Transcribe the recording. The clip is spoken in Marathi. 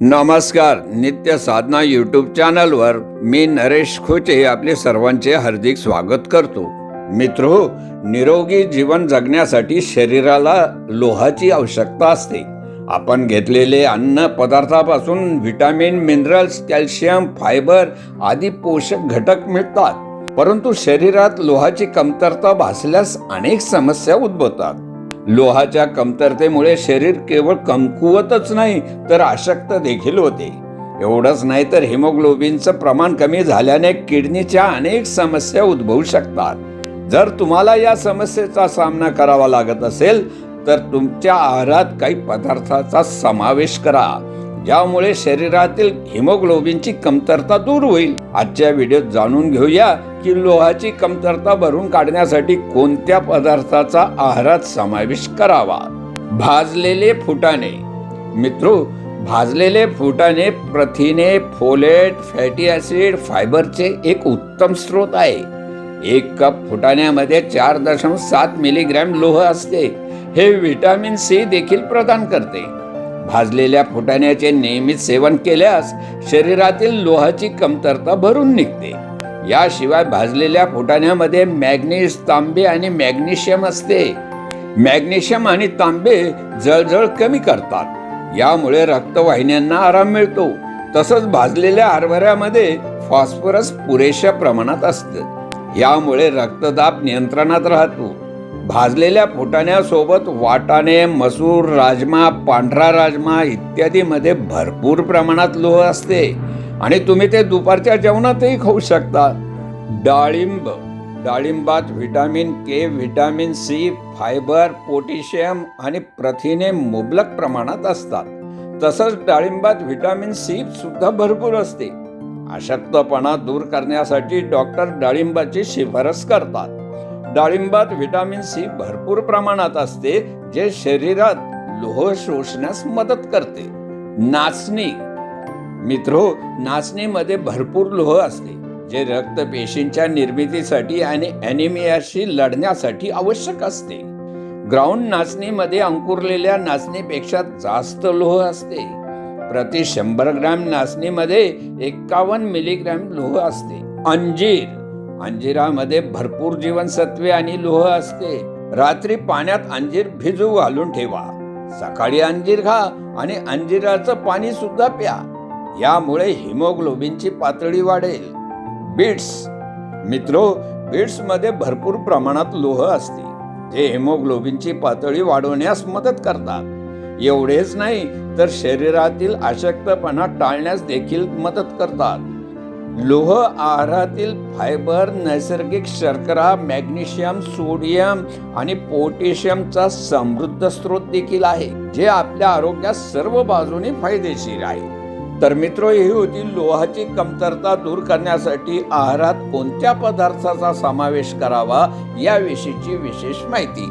नमस्कार नित्य साधना यूट्यूब चॅनलवर मी नरेश खोचे आपले सर्वांचे हार्दिक स्वागत करतो. मित्रो निरोगी जीवन जगण्यासाठी शरीराला लोहाची आवश्यकता असते. आपण घेतलेले अन्न पदार्थापासून व्हिटॅमिन मिनरल्स कॅल्शियम फायबर आदी पोषक घटक मिळतात. परंतु शरीरात लोहाची कमतरता भासल्यास अनेक समस्या उद्भवतात. लोहाच्या कमतरतेमुळे शरीर केवळ कमकुवतच नाही तर अशक्त देखील होते. एवढंच नाही तर हिमोग्लोबिनचं प्रमाण कमी झाल्याने किडनीच्या अनेक समस्या उद्भवू शकतात. जर तुम्हाला या समस्येचा सामना करावा लागत असेल तर तुमच्या आहारात काही पदार्थाचा समावेश करा. ज्यामुळे शरीरातील हिमोग्लोबिनची कमतरता दूर होईल. आजच्या व्हिडिओत जाणून घेऊया की लोहाची कमतरता भरून काढण्यासाठी कोणत्या पदार्थाचा आहारात समावेश करावा? भाजलेले फुटाणे. मित्रो भाजलेले फुटाणे प्रथिने फोलेट फॅटी ऍसिड फायबरचे एक उत्तम स्रोत आहे. एक कप फुटाण्यामध्ये चार दशांश सात मिलीग्रॅम लोह असते. हे व्हिटॅमिन सी देखील प्रदान करते. भाजलेल्या फुटाण्याचे नियमित सेवन केल्यास शरीरातील लोहाची कमतरता भरून निघते. याशिवाय भाजलेल्या फुटाण्यामध्ये मॅग्नीज तांबे आणि मॅग्नेशियम असते. मॅग्नेशियम आणि तांबे जळजळ कमी करतात. यामुळे रक्तवाहिन्यांना आराम मिळतो. तसंच भाजलेल्या हरभऱ्यामध्ये फॉस्फरस पुरेशा प्रमाणात असतं. यामुळे रक्तदाब नियंत्रणात राहतो. भाजलेल्या फुटाण्यासोबत वाटाणे मसूर राजमा पांढरा राजमा इत्यादीमध्ये भरपूर प्रमाणात लोह असते. आणि तुम्ही ते दुपारच्या जेवणातही खाऊ शकता. डाळिंब. डाळिंबात vitamin K vitamin C fibre potassium आणि प्रथिने मुबलक प्रमाणात असतात. तसंच डाळिंबात व्हिटॅमिन सी सुद्धा भरपूर असते. अशक्तपणा दूर करण्यासाठी डॉक्टर डाळिंबाची शिफारस करतात. डाळिंबात व्हिटॅमिन सी भरपूर प्रमाणात असते जे शरीरात लोह शोषण्यास मदत करते. नाचणी. मित्रो नाचणीमध्ये भरपूर लोह असते जे रक्तपेशींच्या निर्मितीसाठी आणि ॲनिमियाशी लढण्यासाठी आवश्यक असते. ग्राउंड नाचणीमध्ये अंकुरलेल्या नाचणीपेक्षा जास्त लोह असते. प्रति शंभर ग्रॅम नाचणीमध्ये एकावन्न मिलीग्रॅम लोह असते. अंजीर. अंजिरामध्ये भरपूर जीवनसत्वे आणि लोह असते. रात्री पाण्यात अंजीर भिजू घालून ठेवा. सकाळी अंजीर खा आणि अंजिराचं पाणी सुद्धा प्या. यामुळे हिमोग्लोबिनची पातळी वाढेल. बीट्स. मित्रो बीट्समध्ये भरपूर प्रमाणात लोह असते. जे हिमोग्लोबिनची पातळी वाढवण्यास मदत करतात. एवढेच नाही तर शरीरातील अशक्तपणा टाळण्यास देखील मदत करतात. लोह आहारातील फायबर नैसर्गिक शर्करा मॅग्नेशियम सोडियम आणि पोटॅशियमचा समृद्ध स्रोत देखील आहे जे आपल्या आरोग्यास सर्व बाजूने फायदेशीर आहे. तर मित्र ही होती लोहाची कमतरता दूर करण्यासाठी आहारात कोणत्या पदार्थाचा समावेश करावा याविषयीची विशेष माहिती.